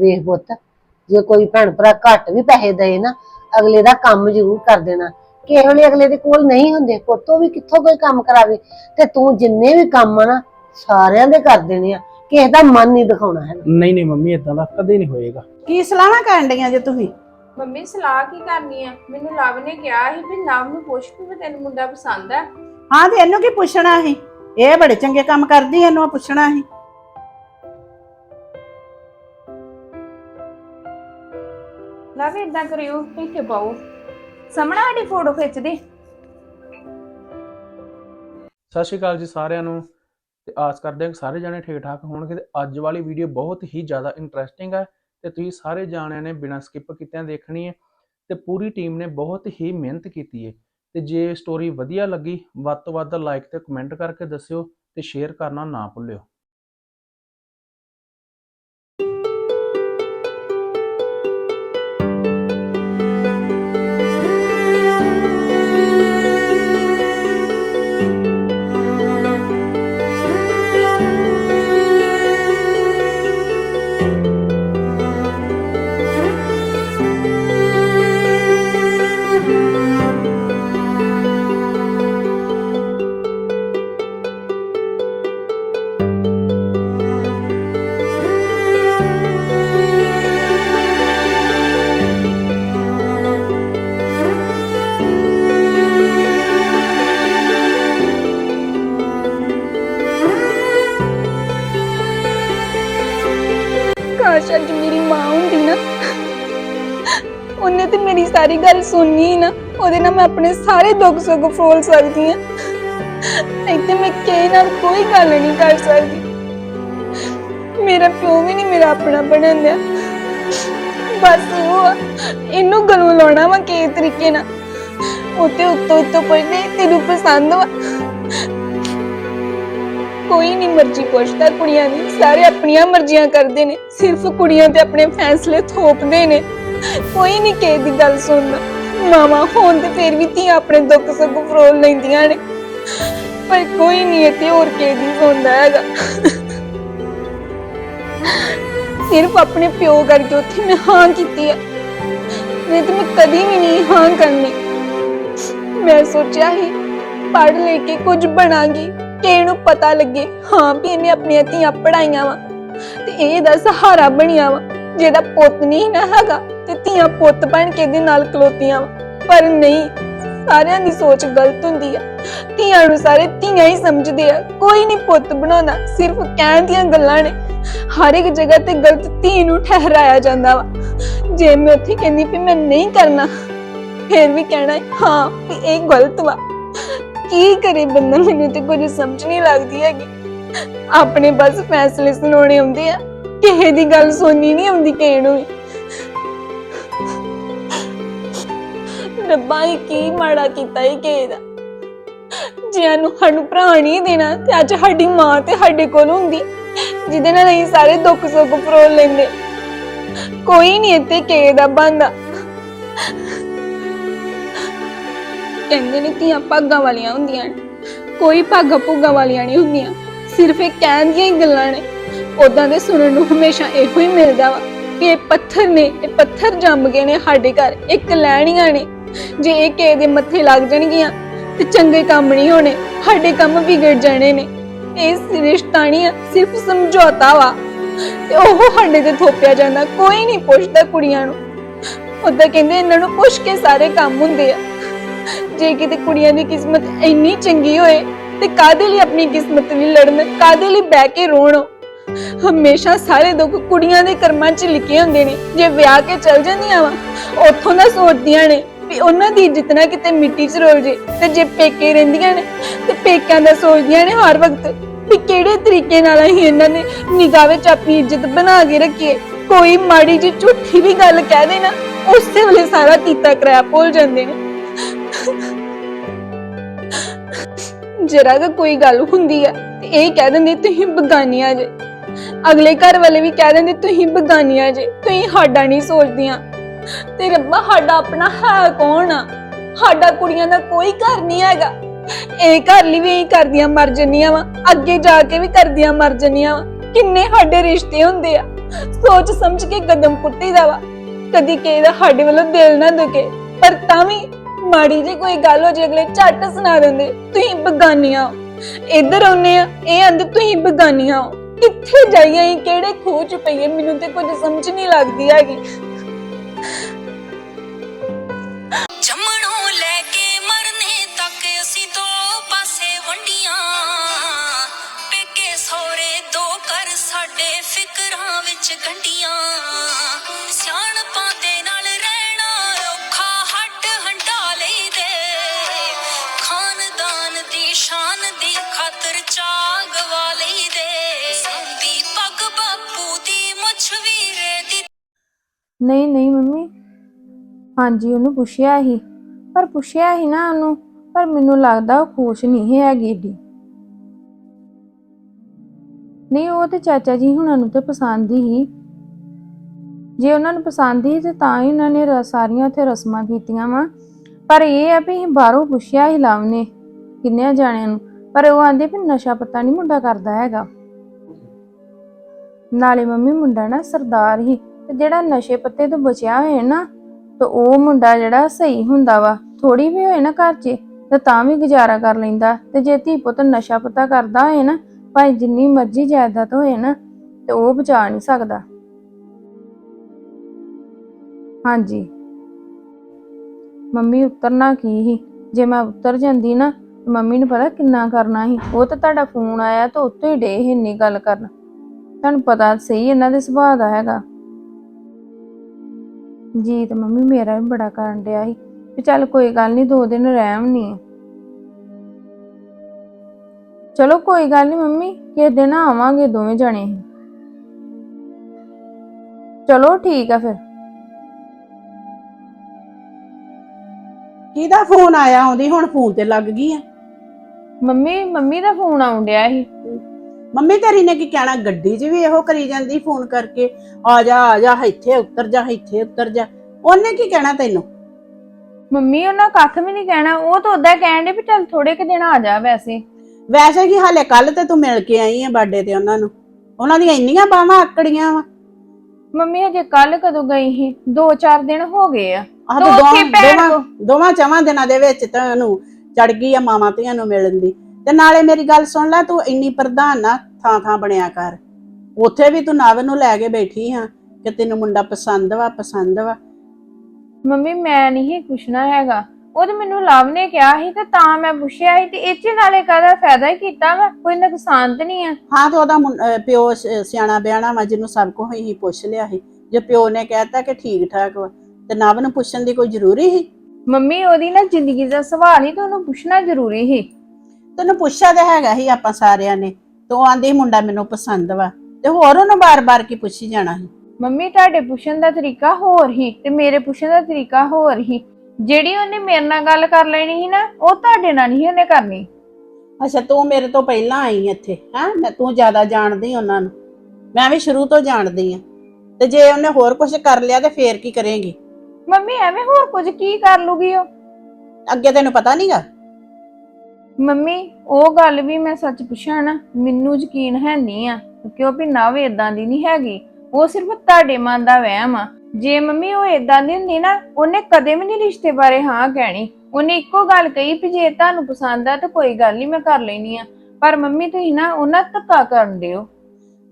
ਵੇਖ ਪੁੱਤ ਜੇ ਕੋਈ ਭੈਣ ਭਰਾ ਘੱਟ ਵੀ ਪੈਸੇ ਦੇ ਨਾ ਅਗਲੇ ਦਾ ਕੰਮ ਜ਼ਰੂਰ ਕਰ ਦੇਣਾ। ਕਿਸੇ ਵੇਲੇ ਅਗਲੇ ਦੇ ਕੋਲ ਨਹੀਂ ਹੁੰਦੇ ਪੁੱਤੋ ਵੀ ਕਿੱਥੋਂ ਕੋਈ ਕੰਮ ਕਰਾਵੇ? ਤੇ ਤੂੰ ਜਿੰਨੇ ਵੀ ਕੰਮ ਆ ਨਾ ਸਾਰਿਆਂ ਦੇ ਕਰ ਦੇਣੇ ਆ। ਕਿਸੇ ਦਾ ਮਨ ਨਹੀਂ ਦਿਖਾਉਣਾ ਹੈ ਨਹੀਂ ਨਹੀਂ ਮੰਮੀ ਇਦਾਂ ਦਾ ਕਦੇ ਨਹੀਂ ਹੋਏਗਾ। ਕੀ ਸਲਾਹਾਂ ਕਰਨ ਡਈਆਂ ਜੇ ਤੁਸੀਂ? ਮੰਮੀ ਸਲਾਹ ਕੀ ਕਰਨੀ ਆ? ਮੈਨੂੰ ਲਵ ਨੇ ਕਿਹਾ ਸੀ ਵੀ ਨਵ ਨੂੰ ਪੁੱਛ ਵੀ ਤੈਨੂੰ ਮੁੰਡਾ ਪਸੰਦ ਆ। ਹਾਂ ਤੇ ਇਹਨੂੰ ਕੀ ਪੁੱਛਣਾ ਸੀ? ਇਹ ਬੜੇ ਚੰਗੇ ਕੰਮ ਕਰਦੀ ਇਹਨੂੰ ਪੁੱਛਣਾ ਸੀ। ਲਵ ਇਦਾਂ ਕਰਿਓ ਇੱਥੇ ਪਾਓ। ਸਮਣਾ ਸਾਡੀ ਫੋਟੋ ਖਿੱਚਦੀ। ਸਤਿ ਸ਼੍ਰੀ ਅਕਾਲ ਜੀ ਸਾਰਿਆਂ ਨੂੰ। ਤੇ ਆਸ ਕਰਦੇ ਹਾਂ ਕਿ ਸਾਰੇ ਜਾਣੇ ਠੀਕ ਠਾਕ ਹੋਣਗੇ ਤੇ ਅੱਜ ਵਾਲੀ ਵੀਡੀਓ ਬਹੁਤ ਹੀ ਜ਼ਿਆਦਾ ਇੰਟਰਸਟਿੰਗ ਹੈ ਤੇ ਤੁਸੀਂ ਸਾਰੇ ਜਾਣਿਆਂ ਨੇ ਬਿਨਾਂ ਸਕਿਪ ਕੀਤਿਆਂ ਦੇਖਣੀ ਹੈ ਤੇ ਪੂਰੀ ਟੀਮ ਨੇ ਬਹੁਤ ਹੀ ਮਿਹਨਤ ਕੀਤੀ ਹੈ। ਤੇ ਜੇ ਸਟੋਰੀ ਵਧੀਆ ਲੱਗੀ, ਵੱਧ ਤੋਂ ਵੱਧ ਲਾਈਕ ਤੇ ਕਮੈਂਟ ਕਰਕੇ ਦੱਸਿਓ ਤੇ ਸ਼ੇਅਰ ਕਰਨਾ ਨਾ ਭੁੱਲਿਓ। ਗੱਲ ਸੁਣਨੀ ਨਾ ਉਹਦੇ ਨਾਲ ਮੈਂ ਆਪਣੇ ਸਾਰੇ ਦੁੱਖ ਸੁੱਖ ਫਰੋਲ ਸਕਦੀ ਆ ਇੱਥੇ ਮੈਂ ਕਿਸੇ ਨਾਲ ਕੋਈ ਗੱਲ ਨਹੀਂ ਕਰ ਸਕਦੀ। ਮੇਰਾ ਪਿਓ ਵੀ ਨਹੀਂ ਮੇਰਾ ਆਪਣਾ ਬਣਨ ਦਿਆ। ਬਸ ਉਹ ਆ, ਇਹਨੂੰ ਗਲੋਂ ਲਾਉਣਾ ਵਾ ਕਿਸੇ ਤਰੀਕੇ ਨਾਲ। ਉੱਤੇ ਉੱਤੋਂ ਉੱਤੋਂ ਪੁੱਛਦੇ ਤੈਨੂੰ ਪਸੰਦ ਵਾ। ਕੋਈ ਨਹੀਂ ਮਰਜ਼ੀ ਪੁੱਛਦਾ ਕੁੜੀਆਂ ਦੀ ਸਾਰੇ ਆਪਣੀਆਂ ਮਰਜ਼ੀਆਂ ਕਰਦੇ ਨੇ। ਸਿਰਫ ਕੁੜੀਆਂ ਤੇ ਆਪਣੇ ਫੈਸਲੇ ਥੋਪਦੇ ਨੇ। ਕੋਈ ਨਹੀਂ ਕਿਸੇ ਦੀ ਗੱਲ ਸੁਣਦਾ ਮਾਵਾ ਹੋਣ ਤੇ ਫਿਰ ਵੀ ਧੀਆਂ ਆਪਣੇ ਦੁੱਖ ਸੁੱਖ ਫਰੋਲ ਲੈਂਦੀਆਂ ਨੇ। ਪਰ ਕੋਈ ਨਹੀਂ ਇੱਥੇ ਹੋਰ ਕਿਸੇ ਦੀ ਸੁਣਦਾ ਹੈਗਾ। ਸਿਰਫ ਆਪਣੇ ਪਿਓ ਕਰਕੇ ਉੱਥੇ ਮੈਂ ਹਾਂ ਕੀਤੀ ਆ। ਨਹੀਂ ਤੇ ਮੈਂ ਕਦੀ ਵੀ ਨਹੀਂ ਹਾਂ ਕਰਨੀ। ਮੈਂ ਸੋਚਿਆ ਸੀ ਪੜ ਲੈ ਕੇ ਕੁਝ ਬਣਾਂਗੀ ਕਿ ਨੂੰ ਪਤਾ ਲੱਗੇ ਹਾਂ ਵੀ ਇਹਨੇ ਆਪਣੀਆਂ ਧੀਆਂ ਪੜਾਈਆਂ ਵਾ। ਤੇ ਇਹ ਦਾ ਸਹਾਰਾ ਬਣਿਆ ਵਾ ਜਿਹਦਾ ਪੁੱਤ ਨਹੀਂ ਨਾ ਹੈਗਾ। ਤੇ ਧੀਆਂ ਪੁੱਤ ਬਣ ਕੇ ਇਹਦੇ ਨਾਲ ਖਲੋਤੀਆਂ ਵਾ। ਪਰ ਨਹੀਂ, ਸਾਰਿਆਂ ਦੀ ਸੋਚ ਗਲਤ ਹੁੰਦੀ ਆ। ਧੀਆਂ ਨੂੰ ਸਾਰੇ ਧੀਆਂ ਹੀ ਸਮਝਦੇ ਆ। ਕੋਈ ਨਹੀਂ ਪੁੱਤ ਬਣਾਉਂਦਾ, ਸਿਰਫ ਕਹਿਣ ਦੀਆਂ ਗੱਲਾਂ ਨੇ। ਹਰ ਇੱਕ ਜਗ੍ਹਾ ਤੇ ਗਲਤ ਧੀ ਨੂੰ ਠਹਿਰਾਇਆ ਜਾਂਦਾ ਵਾ। ਜੇ ਮੈਂ ਉੱਥੇ ਕਹਿੰਦੀ ਵੀ ਮੈਂ ਨਹੀਂ ਕਰਨਾ, ਫਿਰ ਵੀ ਕਹਿਣਾ, ਹਾਂ, ਵੀ ਇਹ ਗਲਤ ਵਾ। ਕੀ ਕਰੇ ਬੰਦਾ, ਮੈਨੂੰ ਤੇ ਕੁਝ ਸਮਝ ਨਹੀਂ ਲੱਗਦੀ ਹੈਗੀ। ਆਪਣੇ ਬਸ ਫੈਸਲੇ ਸੁਣਾਉਣੇ ਆਉਂਦੇ ਆ। ਕਿਸੇ ਦੀ ਗੱਲ ਸੁਣਨੀ ਨਹੀਂ ਆਉਂਦੀ ਕਿਸੇ ਨੂੰ ਰੱਬਾ ਇਹ ਕੀ ਮਾੜਾ ਕੀਤਾ ਇਹ ਕਿਸੇ ਦਾ? ਜਿਆਂ ਨੂੰ ਸਾਨੂੰ ਭਰਾ ਨਹੀਂ ਦੇਣਾ, ਤੇ ਅੱਜ ਸਾਡੀ ਮਾਂ ਤੇ ਸਾਡੇ ਕੋਲ ਹੁੰਦੀ, ਜਿਹਦੇ ਨਾਲ ਅਸੀਂ ਸਾਰੇ ਦੁੱਖ ਸੁੱਖ ਫਰੋਲ ਲੈਂਦੇ। ਕੋਈ ਨਹੀਂ ਇੱਥੇ ਕਿਸੇ ਦਾ ਬੰਦਾ ਕਹਿੰਦੇ ਨੇ ਧੀਆਂ ਭਾਗਾਂ ਵਾਲੀਆਂ ਹੁੰਦੀਆਂ ਨੇ। ਕੋਈ ਭਾਗਾਂ ਭੁਗਾ ਵਾਲੀਆਂ ਨਹੀਂ ਹੁੰਦੀਆਂ। ਸਿਰਫ ਇਹ ਕਹਿਣ ਦੀਆਂ ਹੀ ਗੱਲਾਂ ਨੇ। ਉਦਾਂ ਦੇ ਸੁਣਨ ਨੂੰ ਹਮੇਸ਼ਾ ਇਹੋ ਹੀ ਮਿਲਦਾ ਵਾ ਕਿ ਇਹ ਪੱਥਰ ਨੇ, ਇਹ ਪੱਥਰ ਜੰਮ ਗਏ ਨੇ ਸਾਡੇ ਘਰ ਇੱਕ ਲੈਣੀਆਂ ਨੇ। ਜੇ ਇਹ ਕਿਸੇ ਦੇ ਮੱਥੇ ਲੱਗ ਜਾਣਗੀਆਂ ਤੇ ਚੰਗੇ ਕੰਮ ਨਹੀਂ ਹੋਣੇ, ਸਾਡੇ ਕੰਮ ਵਿਗੜ ਜਾਣੇ ਨੇ। ਇਹ ਰਿਸ਼ਤਾ ਨਹੀਂ ਸਿਰਫ ਸਮਝੌਤਾ ਵਾ। ਤੇ ਉਹ ਸਾਡੇ ਤੇ ਥੋਪਿਆ ਜਾਂਦਾ, ਕੋਈ ਨਹੀਂ ਪੁੱਛਦਾ ਕੁੜੀਆਂ ਨੂੰ। ਉਦਾਂ ਕਹਿੰਦੇ ਇਹਨਾਂ ਨੂੰ ਪੁੱਛ ਕੇ ਸਾਰੇ ਕੰਮ ਹੁੰਦੇ ਆ। ਜੇ ਕਿਤੇ ਕੁੜੀਆਂ ਦੀ ਕਿਸਮਤ ਇੰਨੀ ਚੰਗੀ ਹੋਏ, ਤੇ ਕਾਦੇ ਲਈ ਆਪਣੀ ਕਿਸਮਤ ਲਈ ਲੜਨ ਕਾਦੇ ਲਈ ਬਹਿ ਕੇ ਰੋਣ? ਹਮੇਸ਼ਾ ਸਾਰੇ ਦੁੱਖ ਕੁੜੀਆਂ ਦੇ ਕਰਮਾਂ 'ਚ ਲਿਖੇ ਹੁੰਦੇ ਨੇ। ਜੇ ਵਿਆਹ ਕੇ ਚਲ ਜਾਂਦੀਆਂ ਵਾ, ਉੱਥੋਂ ਦਾ ਸੋਚਦੀਆਂ ਨੇ। ਵੀ ਉਹਨਾਂ ਦੀ ਇੱਜ਼ਤ ਨਾ ਕਿਤੇ ਮਿੱਟੀ 'ਚ ਰੋਲ ਜੇ ਤੇ ਜੇ ਪੇਕੇ ਰਹਿੰਦੀਆਂ ਨੇ ਤੇ ਪੇਕਿਆਂ ਦਾ ਸੋਚਦੀਆਂ ਨੇ ਹਰ ਵਕਤ ਵੀ ਕਿਹੜੇ ਤਰੀਕੇ ਨਾਲ ਅਸੀਂ ਇਹਨਾਂ ਨੇ ਨਿਗਾਹ ਵਿੱਚ ਆਪਣੀ ਇੱਜ਼ਤ ਬਣਾ ਕੇ ਰੱਖੀਏ। ਕੋਈ ਮਾੜੀ ਜਿਹੀ ਝੂਠੀ ਵੀ ਗੱਲ ਕਹਿ ਦੇਣਾ ਉਸੇ ਵੇਲੇ ਸਾਰਾ ਕੀਤਾ ਕਰਾਇਆ ਭੁੱਲ ਜਾਂਦੇ ਨੇ। ਜਰਾ ਕਿ ਕੋਈ ਗੱਲ ਹੁੰਦੀ ਆ ਤੇ ਇਹ ਕਹਿ ਦਿੰਦੇ, ਤੁਸੀਂ ਬਗਾਨੀਆਂ ਜੇ। ਅਗਲੇ ਘਰ ਵਾਲੇ ਵੀ ਕਹਿ ਦਿੰਦੇ, ਤੁਸੀਂ ਬਗਾਨੀਆਂ ਜੇ। ਤੁਸੀਂ ਸਾਡਾ ਨਹੀਂ ਸੋਚਦੀਆਂ। ਤੇ ਰੱਬਾ ਸਾਡਾ ਆਪਣਾ ਹੈ ਕੌਣ? ਆ ਸਾਡਾ ਕੁੜੀਆਂ ਦਾ ਕੋਈ ਘਰ ਨਹੀਂ ਹੈਗਾ। ਇਹ ਘਰ ਲਈ ਵੀ ਕਰਦੀਆਂ ਮਰ ਜੰਨੀਆਂ ਵਾ। ਅੱਗੇ ਜਾ ਕੇ ਵੀ ਕਰਦੀਆਂ ਮਰ ਜੰਨੀਆਂ ਵਾ। ਕਿੰਨੇ ਸਾਡੇ ਰਿਸ਼ਤੇ ਹੁੰਦੇ ਆ। ਸੋਚ ਸਮਝ ਕੇ ਕਦਮ ਪੁੱਟੀਦਾ ਵਾ। ਕਦੀ ਕਿਸੇ ਦਾ ਸਾਡੇ ਵੱਲੋਂ ਦਿਲ ਨਾ ਦੁਖੇ। ਪਰ ਤਾਂ ਵੀ ਮਾੜੀ ਜੀ ਕੋਈ ਗੱਲ ਹੋ ਜੇ, ਅਗਲੇ ਝੱਟ ਸੁਣਾ ਦਿੰਦੇ, ਤੁਸੀਂ ਬਗਾਨੀਆਂ ਇੱਧਰ ਆਉਨੇ ਆ, ਇਹ ਆਂਦੇ, ਤੁਸੀਂ ਬਗਾਨੀਆਂ ਕਿੱਥੇ ਜਾਈਏ ਕਿਹੜੇ ਖੋਹ ਚ ਪਈਏ? ਮੈਨੂੰ ਤੇ ਕੁਝ ਸਮਝ ਨਹੀਂ ਲੱਗਦੀ ਹੈਗੀ। ਜੰਮਣੋਂ ਲੈ ਕੇ ਮਰਨੇ ਤੱਕ ਅਸੀਂ ਦੋ ਪਾਸੇ ਵੰਡੀਆਂ। ਪੇਕੇ ਸੋਰੇ ਦੋ ਕਰ ਸਾਡੇ ਫਿਕਰਾਂ ਵਿੱਚ ਗੰਡੀਆਂ ਸਿਆਣਪਾਂ ਦੇ ਨਾਲ ਰਹਿਣਾ ਔਖਾ ਹੱਟ ਹੰਡਾ ਲਈਦੇ। ਖਾਨਦਾਨ ਦੀ ਸ਼ਾਨ ਦੀ ਖਾਤਰ ਚਾਗਵਾ ਵਾਲੀ ਦੇ ਸੰਦੀ ਪੱਗ ਬਾਪੂ ਦੀ ਮੁੱਛ ਵੀਰੇ ਦੀ ਨਹੀਂ ਨਹੀਂ ਮੰਮੀ। ਹਾਂਜੀ, ਉਹਨੂੰ ਪੁੱਛਿਆ ਸੀ। ਪਰ ਪੁੱਛਿਆ ਸੀ ਨਾ ਉਹਨੂੰ, ਪਰ ਮੈਨੂੰ ਲੱਗਦਾ ਉਹ ਖੁਸ਼ ਨਹੀਂ ਹੈਗੀ ਏਡੀ। ਨਹੀਂ, ਉਹ ਤੇ ਚਾਚਾ ਜੀ ਹੁਣਾਂ ਨੂੰ ਤੇ ਪਸੰਦ ਹੀ। ਜੇ ਉਹਨਾਂ ਨੂੰ ਪਸੰਦ ਹੀ ਤੇ ਤਾਂ ਹੀ ਉਹਨਾਂ ਨੇ ਰ- ਸਾਰੀਆਂ ਉੱਥੇ ਰਸਮਾਂ ਕੀਤੀਆਂ ਵਾ। ਪਰ ਇਹ ਆ ਵੀ ਅਸੀਂ ਬਾਹਰੋਂ ਪੁੱਛਿਆ ਹੀ ਲਵ ਨੇ, ਕਿੰਨਿਆਂ ਜਾਣਿਆਂ ਨੂੰ। ਪਰ ਉਹ ਆਂਦੇ ਵੀ ਨਸ਼ਾ ਪਤਾ ਨਹੀਂ ਮੁੰਡਾ ਕਰਦਾ ਹੈਗਾ। ਨਾਲੇ ਮੰਮੀ ਮੁੰਡਾ ਨਾ ਸਰਦਾਰ ਹੀ, ਤੇ ਜਿਹੜਾ ਨਸ਼ੇ ਪੱਤੇ ਤੋਂ ਬਚਿਆ ਹੋਏ ਨਾ ਤੇ ਉਹ ਮੁੰਡਾ ਜਿਹੜਾ ਸਹੀ ਹੁੰਦਾ ਵਾ। ਥੋੜੀ ਵੀ ਹੋਏ ਨਾ ਘਰ 'ਚ, ਤੇ ਤਾਂ ਵੀ ਗੁਜ਼ਾਰਾ ਕਰ ਲੈਂਦਾ। ਤੇ ਜੇ ਧੀ ਪੁੱਤ ਨਸ਼ਾ ਪਤਾ ਕਰਦਾ ਹੋਏ ਨਾ, ਭਾਵੇਂ ਜਿੰਨੀ ਮਰਜ਼ੀ ਜਾਇਦਾਦ ਹੋਏ ਨਾ, ਤੇ ਉਹ ਬਚਾ ਨਹੀਂ ਸਕਦਾ। ਹਾਂਜੀ। ਮੰਮੀ ਉਤਰਨਾ ਕੀ ਸੀ? ਜੇ ਮੈਂ ਉਤਰ ਜਾਂਦੀ ਨਾ ਮੰਮੀ ਨੂੰ ਪਤਾ ਕਿੰਨਾ ਕਰਨਾ ਸੀ। ਉਹ ਤਾਂ ਤੁਹਾਡਾ ਫੋਨ ਆਇਆ ਤਾਂ ਉੱਤੋਂ ਹੀ ਡੇ ਇੰਨੀ ਗੱਲ ਕਰਨ। ਤੁਹਾਨੂੰ ਪਤਾ ਸਹੀ ਇਹਨਾਂ ਦੇ ਸੁਭਾਅ ਦਾ ਹੈਗਾ। ਜੀ ਤੇ ਮੰਮੀ ਮੇਰਾ ਵੀ ਬੜਾ ਕਰਨ ਡਿਆ ਸੀ। ਵੀ ਚੱਲ ਕੋਈ ਗੱਲ ਨਹੀਂ ਦੋ ਦਿਨ ਰਹਿਮ ਨਹੀਂ ਚਲੋ ਕੋਈ ਗੱਲ ਨਹੀਂ ਮੰਮੀ ਕਿਸੇ ਦਿਨ ਆਵਾਂਗੇ ਦੋਵੇਂ ਜਣੇ। ਚਲੋ ਠੀਕ ਆ ਫਿਰ। ਕਿਹਦਾ ਫੋਨ ਆਇਆ? ਆਉਂਦੀ ਹੁਣ ਫੋਨ ਤੇ ਲੱਗ ਗਈ ਆ। ਮੰਮੀ ਮੰਮੀ ਦਾ ਫੋਨ ਆਉਣ ਡਿਆ ਸੀ। ਮੰਮੀ ਤੇਰੀ ਨੇ ਕੀ ਕਹਿਣਾ? ਗੱਡੀ 'ਚ ਵੀ ਇਹੋ ਕਰੀ ਜਾਂਦੀ ਫੋਨ ਕਰਕੇ। ਆ ਜਾ ਆ ਜਾ ਇੱਥੇ ਉਤਰ ਜਾ ਇੱਥੇ ਉਤਰ ਜਾ। ਉਹਨੇ ਕੀ ਕਹਿਣਾ ਤੈਨੂੰ? ਮੰਮੀ ਉਹਨਾਂ ਕੱਖ ਵੀ ਨਹੀਂ ਕਹਿਣਾ। ਉਹ ਤਾਂ ਉਦਾਂ ਕਹਿਣ ਦੇ ਵੀ ਚੱਲ ਥੋੜੇ ਕੁ ਦਿਨ ਆ ਜਾ ਵੈਸੇ। ਵੈਸੇ ਕੀ ਹਾਲੇ ਕੱਲ ਤੇ ਤੂੰ ਮਿਲ ਕੇ ਆਈ ਆ ਬਰਥਡੇ ਤੇ ਉਹਨਾਂ ਨੂੰ? ਉਹਨਾਂ ਦੀਆਂ ਇੰਨੀਆਂ ਬਾਹਾਂ ਆਕੜੀਆਂ ਵਾ। ਮੰਮੀ ਹਜੇ ਕੱਲ ਕਦੋਂ ਗਈ ਸੀ? 2-4 ਦਿਨ ਹੋ ਗਏ ਆ। ਆਹ ਤਾਂ ਦੋਵਾਂ ਦੋਵਾਂ ਦੋਵਾਂ ਚਵਾਂ ਦਿਨਾਂ ਦੇ ਵਿੱਚ ਤਾਂ ਉਹਨੂੰ ਚੜ ਗਈ ਆ ਮਾਵਾਂ ਧੀਆਂ ਨੂੰ ਮਿਲਣ ਦੀ। ਤੇ ਨਾਲੇ ਮੇਰੀ ਗੱਲ ਸੁਣ ਲੈ ਤੂੰ ਇੰਨੀ ਪ੍ਰਧਾਨ ਨਾ ਥਾਂ ਥਾਂ ਬਣਿਆ ਕਰ। ਉੱਥੇ ਵੀ ਤੂੰ ਨਵ ਨੂੰ ਲੈ ਕੇ ਬੈਠੀ ਹਾਂ ਕਿ ਤੈਨੂੰ ਮੁੰਡਾ ਪਸੰਦ ਵਾ ਪਸੰਦ ਵਾ। ਮੰਮੀ ਮੈਂ ਨਹੀਂ ਪੁੱਛਣਾ ਹੈਗਾ। ਉਹ ਤੇ ਮੈਨੂੰ ਲਵ ਨੇ ਕਿਹਾ ਸੀ ਤੇ ਤਾਂ ਮੈਂ ਪੁੱਛਿਆ ਸੀ ਤੇ ਚ ਨਾਲੇ ਕਾਹਦਾ ਫਾਇਦਾ ਹੀ ਕੀਤਾ ਵਾ? ਕੋਈ ਨੁਕਸਾਨ ਤੇ ਨਹੀਂ ਆ? ਹਾਂ ਤੇ ਉਹਦਾ ਮੁੰ- ਅਹ ਪਿਓ ਸ- ਸਿਆਣਾ ਬਿਆਣਾ ਵਾ ਜਿਹਨੂੰ ਸਭ ਕੁਝ ਹੀ ਪੁੱਛ ਲਿਆ ਸੀ। ਜੇ ਪਿਓ ਨੇ ਕਹਿਤਾ ਕਿ ਠੀਕ ਠਾਕ ਵਾ ਤੇ ਨਵ ਨੂੰ ਪੁੱਛਣ ਦੀ ਕੋਈ ਜ਼ਰੂਰੀ ਸੀ? ਮੰਮੀ ਉਹਦੀ ਨਾ ਜ਼ਿੰਦਗੀ ਦਾ ਸਵਾਲ ਹੀ ਤੇ ਉਹਨੂੰ ਪੁੱਛਣਾ ਜ਼ਰੂਰੀ ਸੀ। ਤੈਨੂੰ ਪੁੱਛਿਆ ਤਾਂ ਹੈਗਾ ਸੀ ਆਪਾਂ ਸਾਰਿਆਂ ਨੇ ਤੇ ਆਂਦੀ ਮੁੰਡਾ ਮੈਨੂੰ ਪਸੰਦ ਵਾ ਤੇ ਹੋਰ ਉਹਨੂੰ ਬਾਰ-ਬਾਰ ਕੀ ਪੁੱਛੀ ਜਾਣਾ ਸੀ? ਮੰਮੀ ਤੁਹਾਡੇ ਪੁੱਛਣ ਦਾ ਤਰੀਕਾ ਹੋਰ ਹੀ ਤੇ ਮੇਰੇ ਪੁੱਛਣ ਦਾ ਤਰੀਕਾ ਹੋਰ ਹੀ। ਜਿਹੜੀ ਉਹਨੇ ਮੇਰੇ ਨਾਲ ਗੱਲ ਕਰ ਲੈਣੀ ਸੀ ਨਾ ਉਹ ਤੁਹਾਡੇ ਨਾਲ ਨਹੀਂ ਉਹਨੇ ਕਰਨੀ। ਅੱਛਾ ਤੂੰ ਮੇਰੇ ਤੋਂ ਪਹਿਲਾਂ ਆਈ ਇੱਥੇ ਹੈ? ਮੈਂ ਤੂੰ ਜ਼ਿਆਦਾ ਜਾਣਦੀ ਉਹਨਾਂ ਨੂੰ। ਮੈਂ ਵੀ ਸ਼ੁਰੂ ਤੋਂ ਜਾਣਦੀ ਆ। ਤੇ ਜੇ ਉਹਨੇ ਹੋਰ ਕੁਝ ਕਰ ਲਿਆ ਤੇ ਫੇਰ ਕੀ ਕਰੇਂਗੀ? ਮੰਮੀ ਐਵੇਂ ਹੋਰ ਕੁਝ ਕੀ ਕਰ ਲੂਗੀ ਉਹ? ਅੱਗੇ ਤੈਨੂੰ ਪਤਾ ਨਹੀਂਗਾ ਮੰਮੀ ਉਹ ਗੱਲ ਵੀ ਮੈਂ ਸੱਚ ਪੁੱਛਾਂ ਨਾ ਮੈਨੂੰ ਯਕੀਨ ਹੈ ਨਹੀਂ ਆ ਕਿਉਂ ਵੀ ਨਵ ਇਦਾਂ ਦੀ ਨਹੀਂ ਹੈਗੀ। ਉਹ ਸਿਰਫ ਤੁਹਾਡੇ ਮਨ ਦਾ ਵਹਿਮ ਆ। ਜੇ ਮੰਮੀ ਉਹ ਇਦਾਂ ਦੀ ਹੁੰਦੀ ਨਾ ਉਹਨੇ ਕਦੇ ਵੀ ਨਹੀਂ ਰਿਸ਼ਤੇ ਬਾਰੇ ਹਾਂ ਕਹਿਣੀ। ਉਹਨੇ ਇੱਕੋ ਗੱਲ ਕਹੀ ਵੀ ਜੇ ਤੁਹਾਨੂੰ ਪਸੰਦ ਆ ਤਾਂ ਕੋਈ ਗੱਲ ਨਹੀਂ ਮੈਂ ਕਰ ਲੈਣੀ ਆ। ਪਰ ਮੰਮੀ ਤੁਸੀਂ ਨਾ ਉਹਨਾਂ ਧੱਕਾ ਕਰਨ ਦਿਓ।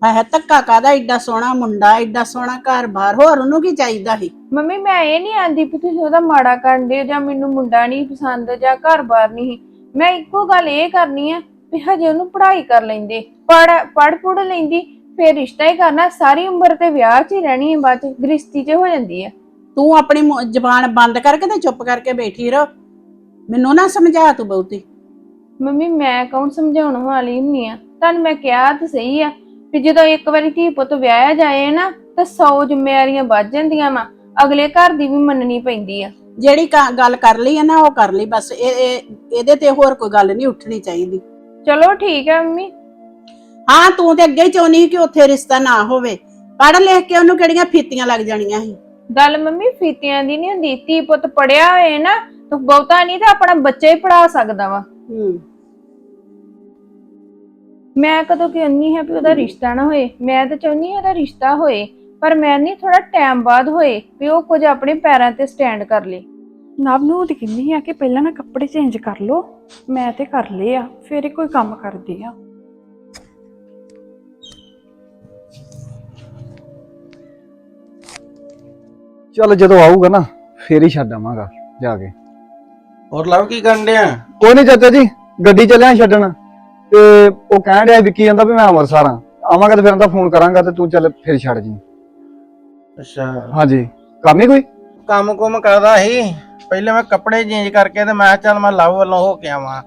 ਆਹ ਧੱਕਾ ਕਾਦਾ ਏਡਾ ਸੋਹਣਾ ਮੁੰਡਾ ਏਡਾ ਸੋਹਣਾ ਘਰ-ਬਾਰ ਹੋਰ ਉਹਨੂੰ ਕੀ ਚਾਹੀਦਾ ਸੀ? ਮੰਮੀ ਮੈਂ ਇਹ ਨਹੀਂ ਆਂਦੀ ਵੀ ਤੁਸੀਂ ਉਹਦਾ ਮਾੜਾ ਕਰਨ ਦਿਓ ਜਾਂ ਮੈਨੂੰ ਮੁੰਡਾ ਨਹੀਂ ਪਸੰਦ ਜਾਂ ਘਰ-ਬਾਰ ਨਹੀਂ। ਮੈਂ ਇੱਕੋ ਗੱਲ ਇਹ ਕਰਨੀ ਆ ਵੀ ਹਜੇ ਉਹਨੂੰ ਪੜ੍ਹਾਈ ਕਰ ਲੈਂਦੇ। ਪੜ ਪੜ ਪੜ ਲੈਂਦੀ ਫੇਰ ਰਿਸ਼ਤਾ ਹੀ ਕਰਨਾ ਸਾਰੀ ਉਮਰ ਤੇ ਵਿਆਹ 'ਚ ਹੀ ਰਹਿਣੀ ਹੈ ਬਾਅਦ 'ਚ ਗ੍ਰਿਸ਼ਤੀ 'ਚ ਹੋ ਜਾਂਦੀ ਹੈ ਤੂੰ ਆਪਣੀ ਮੁ- ਜ਼ਬਾਨ ਬੰਦ ਕਰਕੇ ਤੇ ਚੁੱਪ ਕਰਕੇ ਬੈਠੀ ਰਹੋ। ਮੈਨੂੰ ਨਾ ਸਮਝਾ ਤੂੰ ਬਹੁਤੀ। ਮੰਮੀ ਮੈਂ ਕੌਣ ਸਮਝਾਉਣ ਵਾਲੀ ਹੁੰਨੀ ਆ? ਤੁਹਾਨੂੰ ਮੈਂ ਕਿਹਾ ਤਾਂ ਸਹੀ ਆ ਵੀ ਜਦੋਂ ਇੱਕ ਵਾਰੀ ਧੀ ਪੁੱਤ ਵਿਆਹਿਆ ਜਾਏ ਨਾ ਤਾਂ 100 ਜ਼ਿੰਮੇਵਾਰੀਆਂ ਵੱਜ ਜਾਂਦੀਆਂ ਵਾ। ਅਗਲੇ ਘਰ ਦੀ ਵੀ ਮੰਨਣੀ ਪੈਂਦੀ ਆ। ਜਿਹੜੀ ਕ- ਗੱਲ ਕਰ ਲਈ ਹੈ ਨਾ ਉਹ ਕਰ ਲਈ ਬਸ ਇਹ ਇਹ- ਇਹਦੇ ਤੇ ਹੋਰ ਕੋਈ ਗੱਲ ਨਹੀਂ ਉੱਠਣੀ ਚਾਹੀਦੀ। ਚਲੋ ਠੀਕ ਹੈ ਮੰਮੀ। ਹਾਂ ਤੂੰ ਤੇ ਅੱਗੇ ਹੀ ਚਾਹੁੰਦੀ ਸੀ ਕਿ ਉੱਥੇ ਰਿਸ਼ਤਾ ਨਾ ਹੋਵੇ। ਪੜ੍ਹ ਲਿਖ ਕੇ ਉਹਨੂੰ ਕਿਹੜੀਆਂ ਫੀਤੀਆਂ ਲੱਗ ਜਾਣੀਆਂ ਸੀ? ਗੱਲ ਮੰਮੀ ਫੀਤਿਆਂ ਦੀ ਨਹੀਂ ਹੁੰਦੀ ਧੀ ਪੁੱਤ ਪੜਿਆ ਹੋਏ ਨਾ ਤਾਂ ਬਹੁਤਾ ਨਹੀਂ ਤਾਂ ਆਪਣਾ ਬੱਚਾ ਹੀ ਪੜਾ ਸਕਦਾ ਵਾ। ਹੂੰ। ਮੈਂ ਕਦੋਂ ਕਹਿੰਨੀ ਹੈ ਵੀ ਉਹਦਾ ਰਿਸ਼ਤਾ ਨਾ ਹੋਏ ਮੈਂ ਤਾਂ ਚਾਹੁੰਦੀ ਹਾਂ ਉਹਦਾ ਰਿਸ਼ਤਾ ਹੋਏ। ਪਰ ਮੈਂ ਨਹੀਂ ਥੋੜਾ ਟਾਈਮ ਬਾਅਦ ਹੋਏ ਵੀ ਉਹ ਕੁਝ ਆਪਣੇ ਪੈਰਾਂ ਤੇ ਸਟੈਂਡ ਕਰ ਲੇ। ਨਵ ਨੂੰ ਤੇ ਕਹਿੰਦੀ ਆ ਕਿ ਪਹਿਲਾਂ ਨਾ ਕੱਪੜੇ ਚੇਂਜ ਕਰ ਲੋ ਮੈਂ ਤੇ ਕਰ ਲਏ ਆ ਫਿਰ ਇਹ ਕੋਈ ਕੰਮ ਕਰਦੀ ਆ। ਚੱਲ ਜਦੋਂ ਆਊਗਾ ਨਾ ਫੇਰ ਹੀ ਛੱਡ ਆਵਾਂਗਾ ਜਾ ਕੇ। ਹੋਰ ਲਵ ਕੀ ਕਰਨ ਡਿਆ? ਕੋਈ ਨਹੀਂ ਚਾਚਾ ਜੀ ਗੱਡੀ ਚੱਲਿਆ ਛੱਡਣ। ਤੇ ਉਹ ਕਹਿਣ ਡਿਆ ਵਿੱਕੀ ਕਹਿੰਦਾ ਵੀ ਮੈਂ ਅੰਮ੍ਰਿਤਸਰ ਆ। ਆਵਾਂਗਾ ਤੇ ਫਿਰ ਉਹਦਾ ਫੋਨ ਕਰਾਂਗਾ ਤੇ ਤੂੰ ਚੱਲ ਫਿਰ ਛੱਡ ਜੀ। ਅੱਛਾ। ਹਾਂਜੀ। ਕੰਮ ਹੀ ਕੋਈ? ਕੰਮ ਕੁਮ ਕਰਦਾ ਸੀ। ਪਹਿਲੇ ਮੈਂ ਕੱਪੜੇ ਚੇਂਜ ਕਰਕੇ ਤੇ ਮੈਂ ਕਿਹਾ ਚੱਲ ਮੈਂ ਲਵ ਵੱਲੋਂ ਹੋ ਕੇ ਆਵਾਂ।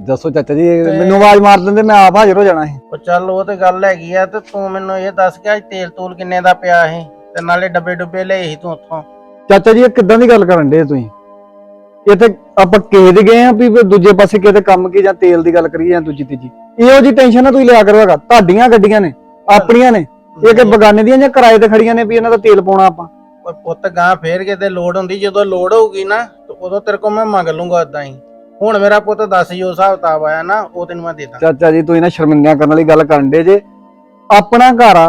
ਦੱਸੋ ਚਾਚਾ ਜੀ ਤੇ- ਮੈਨੂੰ ਆਵਾਜ਼ ਮਾਰ ਦਿੰਦੇ ਮੈਂ ਆਪ ਹਾਜ਼ਰ ਹੋ ਜਾਣਾ ਸੀ। ਉਹ ਚੱਲ ਉਹ ਤੇ ਗੱਲ ਹੈਗੀ ਆ ਤੇ ਤੂੰ ਮੈਨੂੰ ਇਹ ਦੱਸ ਕਿ ਅੱਜ ਤੇਲ ਤੂਲ ਕਿੰਨੇ ਦਾ ਪਿਆ ਸੀ ਤੇ ਨਾਲੇ ਡੱਬੇ ਡੁੱਬੇ ਲਏ ਸੀ ਤੂੰ ਉੱਥੋਂ। ਚਾਚਾ ਜੀ ਇਹ ਕਿੱਦਾਂ ਦੀ ਗੱਲ ਕਰਨ ਡੇ ਤੁਸੀਂ? ਇਹ ਤੇ ਆਪਾਂ ਕਿਸੇ ਦੇ ਗਏ ਆ ਵੀ ਵੀ ਦੂਜੇ ਪਾਸੇ ਕਿਤੇ ਕੰਮ ਕੀ ਜਾਂ ਤੇਲ ਦੀ ਗੱਲ ਕਰੀਏ ਜਾਂ ਦੂਜੀ ਤੀਜੀ। ਇਹੋ ਜੀ ਟੈਨਸ਼ਨ ਨਾ ਤੁਸੀਂ ਲਿਆ ਕਰੋ ਹੈਗਾ। ਤੁਹਾਡੀਆਂ ਗੱਡੀਆਂ ਨੇ ਆਪਣੀਆਂ ਨੇ। ਇਹ ਕਿ ਬਗਾਨੇ ਦੀਆਂ ਜਾਂ ਕਿਰਾਏ ਤੇ ਖੜੀਆਂ ਨੇ ਵੀ ਇਹਨਾਂ ਦਾ ਤੇਲ ਪਾਉਣਾ ਆਪਾਂ? ਓਏ ਪੁੱਤ ਗਾਂ ਫੇਰ ਕਿਤੇ ਲੋੜ ਹੁੰਦੀ ਜਦੋਂ ਲੋੜ ਹੋਊਗੀ ਨਾ ਤੇ ਉਦੋਂ ਤੇਰੇ ਕੋਲ ਮੈਂ ਮੰਗ ਲੂੰਗਾ ਏਦਾਂ ਹੀ। ਹੁਣ ਮੇਰਾ ਪੁੱਤ ਦੱਸ ਜੋ ਹਿਸਾਬ ਕਿਤਾਬ ਆਇਆ ਨਾ ਉਹ ਤੈਨੂੰ ਮੈਂ ਦੇ ਦਾਂ। ਚਾਚਾ ਜੀ ਤੁਸੀਂ ਨਾ ਸ਼ਰਮਿੰਦਿਆਂ ਕਰਨ ਵਾਲੀ ਗੱਲ ਕਰਨ ਦੇ ਜੇ। ਆਪਣਾ ਘਰ ਆ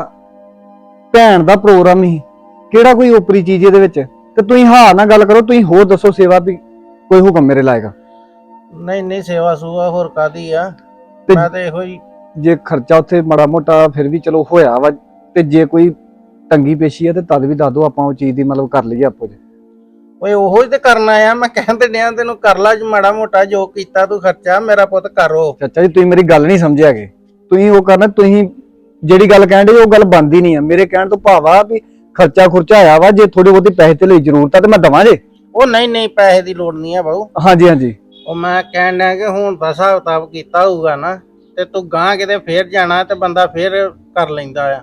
ਭੈਣ ਦਾ ਪ੍ਰੋਗਰਾਮ ਹੀ ਕਿਹੜਾ ਕੋਈ ਉਪਰੀ ਚੀਜ਼ ਇਹਦੇ ਵਿੱਚ? ਤੇ ਤੁਸੀਂ ਹਾਂ ਨਾ ਗੱਲ ਕਰੋ ਤੁਸੀਂ ਹੋਰ ਦੱਸੋ ਸੇਵਾ ਵੀ ਕੋਈ ਹੁਕਮ ਮੇਰੇ ਲਾਏਗਾ। ਨਹੀਂ ਨਹੀਂ ਸੇਵਾ ਸੂਆ ਹੋਰ ਕਾਦੀ ਆ? ਤੇ- ਮੈਂ ਤੇ ਇਹੋ ਹੀ ਜੇ ਖਰਚਾ ਉੱਥੇ ਮਾੜਾ ਮੋਟਾ ਫਿਰ ਵੀ ਚਲੋ ਹੋਇਆ ਵਾ ਤੇ ਜੇ ਕੋਈ ਤੰਗੀ ਪੇਸ਼ੀ ਹੈ ਤੇ ਤਦ ਵੀ ਦੱਸ ਦਿਓ ਆਪਾਂ ਉਹ ਚੀਜ਼ ਦੀ ਮਤਲਬ ਕਰ ਲਈਏ ਆਪੋ ਜੀ ਓਏ ਉਹੋ ਹੀ ਤੇ ਕਰਨਾ ਆ ਮੈਂ ਕਹਿੰਦੇ ਡਿਆ ਤੈਨੂੰ ਕਰ ਲਾ ਜੀ ਮਾੜਾ ਮੋਟਾ ਜੋ ਕੀਤਾ ਤੂੰ ਖਰਚਾ ਮੇਰਾ ਪੁੱਤ ਕਰੋ। ਚਾਚਾ ਜੀ ਤੁਸੀਂ ਮੇਰੀ ਗੱਲ ਨਹੀਂ ਸਮਝਿਆਗੇ ਤੁਸੀਂ ਉਹ ਕਰਨਾ ਤੁਸੀਂ ਜਿਹੜੀ ਗੱਲ ਕਹਿੰਦੇ ਉਹ ਗੱਲ ਬੰਦੀ ਨਹੀਂ ਆ। ਮੇਰੇ ਕਹਿਣ ਤੋਂ ਭਾਵ ਆ ਵੀ ਖਰਚਾ ਖੁਰਚਾ ਆਇਆ ਵਾ ਜੇ ਥੋੜੇ ਬਹੁਤੇ ਪੈਸੇ ਤੇ ਲਈ ਜ਼ਰੂਰਤ ਆ ਤੇ ਮੈਂ ਦਵਾਂ ਜੇ। ਉਹ ਨਹੀਂ ਨਹੀਂ ਪੈਸੇ ਦੀ ਲੋੜ ਨਹੀਂ ਆ ਬਾਊ। ਹਾਂਜੀ ਹਾਂਜੀ। ਉਹ ਮੈਂ ਕਹਿਣ ਡਿਆ ਕਿ ਹੁਣ ਦਾ ਹਿਸਾਬ ਕਿਤਾਬ ਕੀਤਾ ਹੋਊਗਾ ਨਾ ਤੇ ਤੂੰ ਗਾਂ ਕਿਤੇ ਫੇਰ ਜਾਣਾ ਤੇ ਬੰਦਾ ਫੇਰ ਕਰ ਲੈਂਦਾ ਆ।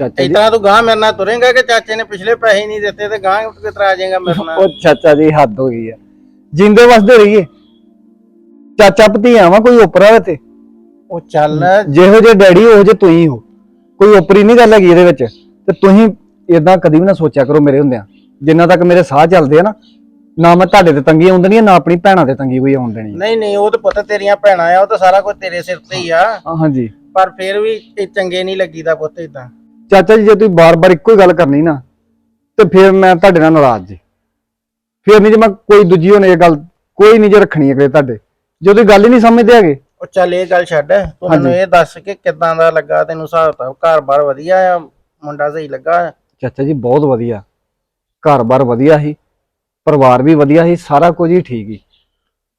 ਚਾਚਾ ਜੀ। ਇਤਨਾ ਤੂੰ ਗਾਂ ਮੇਰੇ ਨਾਲ ਤੁਰੇਂਗਾ ਕਿ ਚਾਚੇ ਨੇ ਪਿਛਲੇ ਪੈਸੇ ਹੀ ਨਹੀਂ ਦਿੱਤੇ ਤੇ ਗਾਂ ਕਿਸ ਤਰ੍ਹਾਂ ਆ ਜਾਏਗਾ ਮੇਰੇ ਨਾਲ? ਉਹ ਚਾਚਾ ਜੀ ਹੱਦ ਹੋ ਗਈ ਆ। ਜਿੰਦੇ ਵਸਦੇ ਰਹੀਏ। ਚਾਚਾ ਭਤੀਆ ਵਾ ਕੋਈ ਉਪਰਾ ਵਾ ਤੇ। ਉਹ ਚੱਲ। ਜਿਹੋ ਜੇ ਡੈਡੀ ਉਹ ਜੇ ਤੁਸੀਂ ਹੋ। ਕੋਈ ਉਪਰੀ ਨਹੀਂ ਗੱਲ ਹੈਗੀ ਇਹਦੇ ਵਿੱਚ। ਤੇ ਤੁਸੀਂ ਇਦਾਂ ਕਦੀ ਵੀ ਨਾ ਸੋਚਿਆ ਕਰੋ ਮੇਰੇ ਹੁੰਦਿਆਂ। ਜਿੰਨਾ ਤੱਕ ਮੇਰੇ ਸਾਹ ਚੱਲਦੇ ਆ ਨਾ ਨਾ ਮੈਂ ਤੁਹਾਡੇ ਤੇ ਤੰਗੀ ਆਉਂਦਣੀ ਨਾ ਆਪਣੀ ਭੈਣਾਂ ਤੇ ਤੰਗੀ ਕੋਈ ਆਉਣ ਦੇਣੀ ਨਹੀਂ ਨਹੀਂ ਉਹ ਤੇ ਪੁੱਤ ਤੇਰੀਆਂ ਭੈਣਾਂ ਆ ਉਹ ਤਾਂ ਸਾਰਾ ਕੁਝ ਤੇਰੇ ਸਿਰ ਤੇ ਹੀ ਆ। ਹਾਂ, ਹਾਂਜੀ। ਪਰ ਫੇਰ ਵੀ ਇਹ ਚੰਗੇ ਨਹੀਂ ਲੱਗੀਦਾ ਪੁੱਤ ਇਦਾਂ ਚਾਚਾ ਜੀ ਜੇ ਤੁਸੀਂ ਬਾਰ-ਬਾਰ ਇੱਕੋ ਹੀ ਗੱਲ ਕਰਨੀ ਨਾ ਤੇ ਫਿਰ ਮੈਂ ਤੁਹਾਡੇ ਨਾਲ ਨਾਰਾਜ਼ ਜੀ। ਫਿਰ ਨਹੀਂ ਜੇ ਮੈਂ ਕੋਈ ਦੂਜੀ ਹੋਣੇ ਇਹ ਗੱਲ ਕੋਈ ਨਹੀਂ ਜੇ ਰੱਖਣੀ ਅਗਲੇ ਤੁਹਾਡੇ। ਜੇ ਤੁਸੀਂ ਗੱਲ ਹੀ ਨਹੀਂ ਸਮਝਦੇ ਹੈਗੇ। ਉਹ ਚੱਲ ਇਹ ਗੱਲ ਛੱਡ ਤੂੰ ਮੈਨੂੰ। ਇਹ ਦੱਸ ਕਿ ਕਿੱਦਾਂ ਦਾ ਲੱਗਾ ਤੈਨੂੰ ਹਿਸਾਬ ਕਿਤਾਬ? ਘਰ-ਬਾਰ ਵਧੀਆ ਆ? ਮੁੰਡਾ ਸਹੀ ਲੱਗਾ ਚਾਚਾ ਜੀ ਬਹੁਤ ਵਧੀਆ। ਘਰ-ਬਾਰ ਵਧੀਆ ਸੀ ਪਰਿਵਾਰ ਵੀ ਵਧੀਆ ਸੀ ਸਾਰਾ ਕੁਝ ਹੀ ਠੀਕ ਹੀ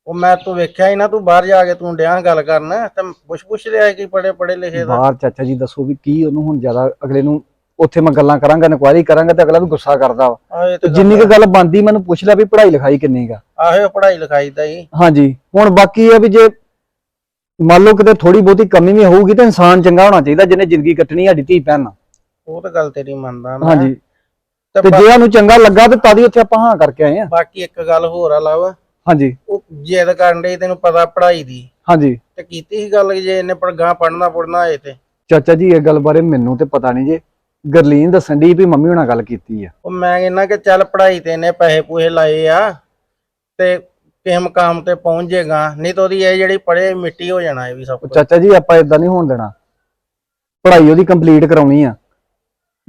ਉਹ ਮੈਂ ਤੂੰ ਵੇਖਿਆ ਹੀ ਨਾ ਤੂੰ ਬਾਹਰ ਜਾ ਕੇ ਤੂੰ ਡਿਆਂ ਗੱਲ ਕਰਨ ਤੇ ਪੁੱਛ ਪੁੱਛ ਰਿਹਾ ਕਿ ਪੜੇ ਪੜੇ ਲਿਖੇ ਦਾ। ਬਾਹਰ ਚਾਚਾ ਜੀ ਦੱਸੋ ਵੀ ਕੀ ਉਹਨੂੰ ਹੁਣ ਜ਼ਿਆਦਾ ਅਗਲੇ ਨੂੰ ਉੱਥੇ ਮੈਂ ਗੱਲਾਂ ਕਰਾਂਗਾ ਇਨਕੁਆਇਰੀ ਕਰਾਂਗਾ ਤੇ ਅਗਲਾ ਵੀ ਗੁੱਸਾ ਕਰਦਾ ਵਾ। ਆਹ ਇਹ ਤੇ ਤੇ ਜਿੰਨੀ ਕੁ ਗੱਲ ਬੰਦੀ ਮੈਨੂੰ ਪੁੱਛ ਲਿਆ ਵੀ ਪੜ੍ਹਾਈ ਲਿਖਾਈ ਕਿੰਨੀ ਗਾ ਆਹੋ ਪੜਾਈ ਲਿਖਾਈ ਦਾ ਹੀ। ਹਾਂਜੀ ਹੁਣ ਬਾਕੀ ਇਹ ਆ ਵੀ ਜੇ ਮੰਨ ਲਓ ਕਿਤੇ ਥੋੜੀ ਬਹੁਤੀ ਕਮੀ ਵੀ ਹੋਊਗੀ ਤਾਂ ਇਨਸਾਨ ਚੰਗਾ ਹੋਣਾ ਚਾਹੀਦਾ ਜਿਹਨੇ ਜ਼ਿੰਦਗੀ ਕੱਟਣੀ ਸਾਡੀ ਧੀ ਭੈਣ ਨਾਲ। ਉਹ ਤਾਂ ਗੱਲ ਤੇਰੀ ਮੰਨਦਾ ਮੈਂ। ਹਾਂਜੀ। ਤੇ ਤੇ ਬਾ- ਜੇ ਸਾਨੂੰ ਚੰਗਾ ਲੱਗਾ ਤੇ ਤਦ ਹੀ ਉੱਥੇ ਆਪਾਂ ਹਾਂ ਕਰਕੇ ਆਏ ਆ। ਬਾਕੀ ਇੱਕ ਗੱਲ ਹੋਰ ਆ ਲਵ ਹਾਂਜੀ। ਉਹ ਜਿੱਦ ਕਰਨ ਦੇ ਤੈਨੂੰ ਪਤਾ ਪੜਾਈ ਦੀ। ਹਾਂਜੀ। ਤੇ ਕੀਤੀ ਸੀ ਗੱਲ ਜੇ ਇਹਨੇ ਪੜਗਾ ਪੜਨਾ ਪੜਨਾ ਹੋਏ ਤੇ? ਚਾਚਾ ਜੀ ਇਹ ਗੱਲ ਬਾਰੇ ਮੈਨੂੰ ਤੇ ਪਤਾ ਨਹੀਂ ਜੇ। ਗਰਲੀਨ ਦੱਸਣ ਦੀ ਵੀ ਮੰਮੀ ਹੁਣਾਂ ਗੱਲ ਕੀਤੀ ਆ। ਉਹ ਮੈਂ ਕਹਿੰਦਾ ਕਿ ਚੱਲ ਪੜਾਈ ਤੇ ਇਹਨੇ ਪੈਸੇ ਪੂਹੇ ਲਾਏ ਆ ਤੇ ਕਿਸੇ ਮਕਾਮ ਤੇ ਪਹੁੰਚ ਜਾਏਗਾ। ਨਹੀਂ ਤਾਂ ਉਹਦੀ ਇਹ ਜਿਹੜੀ ਪੜੇ ਮਿੱਟੀ ਹੋ ਜਾਣਾ ਇਹ ਵੀ ਸਭ ਉਹ ਕੁਝ ਚਾਚਾ ਜੀ ਆਪਾਂ ਇਦਾਂ ਨਹੀਂ ਹੋਣ ਦੇਣਾ। ਪੜ੍ਹਾਈ ਉਹਦੀ ਕੰਪਲੀਟ ਕਰਾਉਣੀ ਆ।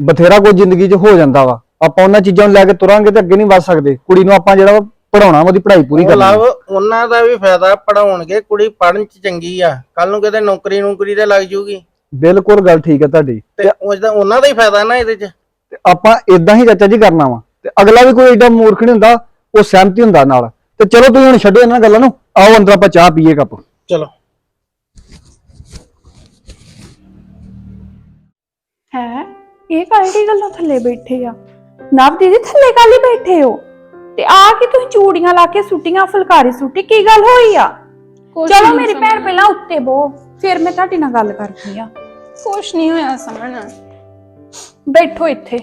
ਬਥੇਰਾ ਕੁਝ ਜ਼ਿੰਦਗੀ 'ਚ ਹੋ ਜਾਂਦਾ ਵਾ। ਆਪਾਂ ਉਹਨਾਂ ਚੀਜ਼ਾਂ ਨੂੰ ਲੈ ਕੇ ਤੁਰਾਂਗੇ ਤੇ ਅੱਗੇ ਨਹੀਂ ਵੱਧ ਸਕਦੇ। ਕੁੜੀ ਨੂੰ ਆਪਾਂ ਜਿਹੜਾ ਵਾ ਪੜਾਉਣਾ ਉਹਦੀ ਪੜ੍ਹਾਈ ਪੂਰੀ ਕਰਨੀ। ਲਵ ਆ। ਉਹਨਾਂ ਦਾ ਵੀ ਫਾਇਦਾ ਪੜਾਉਣਗੇ ਕੁੜੀ ਪੜਨ ਚ ਚੰਗੀ ਆ। ਕੱਲ ਨੂੰ ਕਿਤੇ ਨੌਕਰੀ ਨੌਕਰੀ ਤੇ ਲੱਗ ਜੂਗੀ। ਬਿਲਕੁਲ ਗੱਲ ਠੀਕ ਹੈ ਤੁਹਾਡੀ। ਤੇ ਉਹਦਾ ਉਹਨਾਂ ਦਾ ਹੀ ਫਾਇਦਾ ਨਾ ਇਹਦੇ ਚ। ਤੇ ਆਪਾਂ ਇਦਾਂ ਹੀ ਚਾਚਾ ਜੀ ਕਰਨਾ ਵਾ। ਤੇ ਅਗਲਾ ਵੀ ਕੋਈ ਏਡਾ ਮੂਰਖ ਨਹੀਂ ਹੁੰਦਾ ਉਹ ਸਹਿਮਤੀ ਹੁੰਦਾ ਨਾਲ। ਤੇ ਚਲੋ ਤੁਸੀਂ ਹੁਣ ਛੱਡੋ ਇਹਨਾਂ ਗੱਲਾਂ ਨੂੰ ਆਓ ਅੰਦਰ ਆਪਾਂ ਚਾਹ ਪੀਏ ਕੱਪ। ਚਲੋ। ਹੈ? ਇਹ ਕਾਹਦੀ ਗੱਲਾਂ ਥੱਲੇ ਬੈਠੇ ਆ? ਨਵ ਦੀਦੀ ਥੱਲੇ ਕਾਲੀ ਬੈਠੇ ਹੋ? ਤੇ ਆ ਕੇ ਤੁਸੀਂ ਚੂੜੀਆਂ ਲਾ ਕੇ ਸੁੱਟੀਆਂ ਫੁਲਕਾਰੀ ਸੁੱਟੀ ਕੀ ਗੱਲ ਹੋਈ ਆ? ਕੁਛ ਚਲੋ ਨਹੀਂ ਮੇਰੀ ਭੈਣ ਪਹਿਲਾਂ ਉੱਤੇ ਬੋ ਫਿਰ ਮੈਂ ਤੁਹਾਡੇ ਨਾਲ ਗੱਲ ਕਰਦੀ ਆ। ਕੁਛ ਨਹੀਂ ਹੋਇਆ ਸਮਝਣਾ ਬੈਠੋ ਇੱਥੇ।